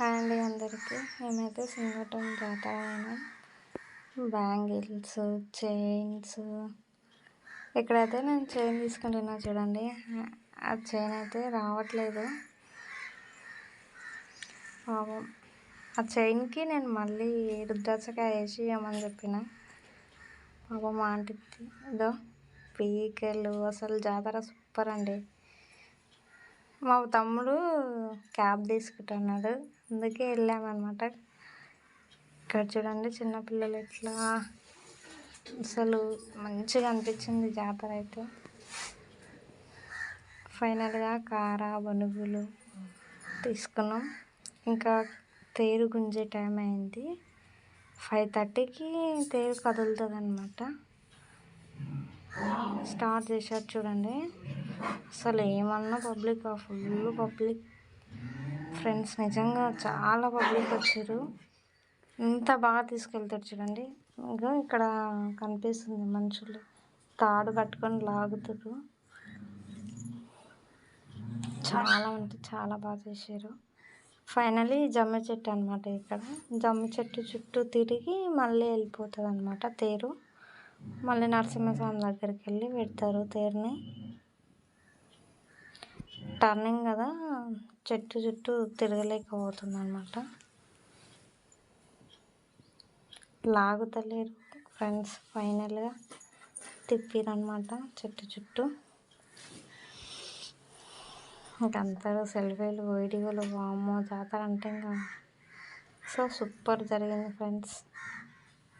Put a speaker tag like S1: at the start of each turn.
S1: Hi అండి అందరికీ. మేమైతే సింగటం జాతర బ్యాంగిల్స్ చైన్స్. ఇక్కడైతే నేను చైన్ తీసుకుంటున్నా చూడండి. ఆ చైన్ అయితే రావట్లేదు. పాపం. ఆ చైన్కి నేను మళ్ళీ రుద్రాచకాయ వేసి ఇవ్వమని చెప్పిన. పాపం ఆంటీ ఇదో పీకలు. అసలు జాతర సూపర్ అండి. మా తమ్ముడు క్యాబ్ తీసుకుంటున్నాడు. అందుకే వెళ్ళామన్నమాట. ఇక్కడ చూడండి చిన్నపిల్లలు ఎట్లా అసలు మంచిగా అనిపించింది జాతర అయితే. ఫైనల్గా కార బనుగులు తీసుకున్నాం. ఇంకా తేరు గుంజే టైం అయింది. ఫైవ్ థర్టీకి తేరు కదులుతుంది అనమాట స్టార్ట్ చేశారు చూడండి. అసలు ఏమన్నా పబ్లిక్? Full public. ఫ్రెండ్స్ నిజంగా చాలా పబ్లిక్ వచ్చారు. ఇంత బాగా తీసుకెళ్తారు చూడండి. ఇంకా ఇక్కడ కనిపిస్తుంది మనుషులు. తాడు కట్టుకొని లాగుతారు చాలా అంటే చాలా బాగా చేశారు. ఫైనలీ జమ్మ చెట్టు అనమాట ఇక్కడ. జమ్మ చెట్టు చుట్టూ తిరిగి మళ్ళీ వెళ్ళిపోతుంది అనమాట తేరు. మళ్ళీ నరసింహస్వామి దగ్గరికి వెళ్ళి పెడతారు తేరుని. టర్నింగ్ కదా చెట్టు చుట్టూ తిరగలేకపోతుంది అనమాట లాగుతలేరు ఫ్రెండ్స్ ఫైనల్గా తిప్పిరనమాట చెట్టు చుట్టూ. ఇంకంతలో సెల్ఫీలు వీడియోలు వామ్మో జాతర అంటే ఇంకా సో సూపర్ జరిగింది ఫ్రెండ్స్.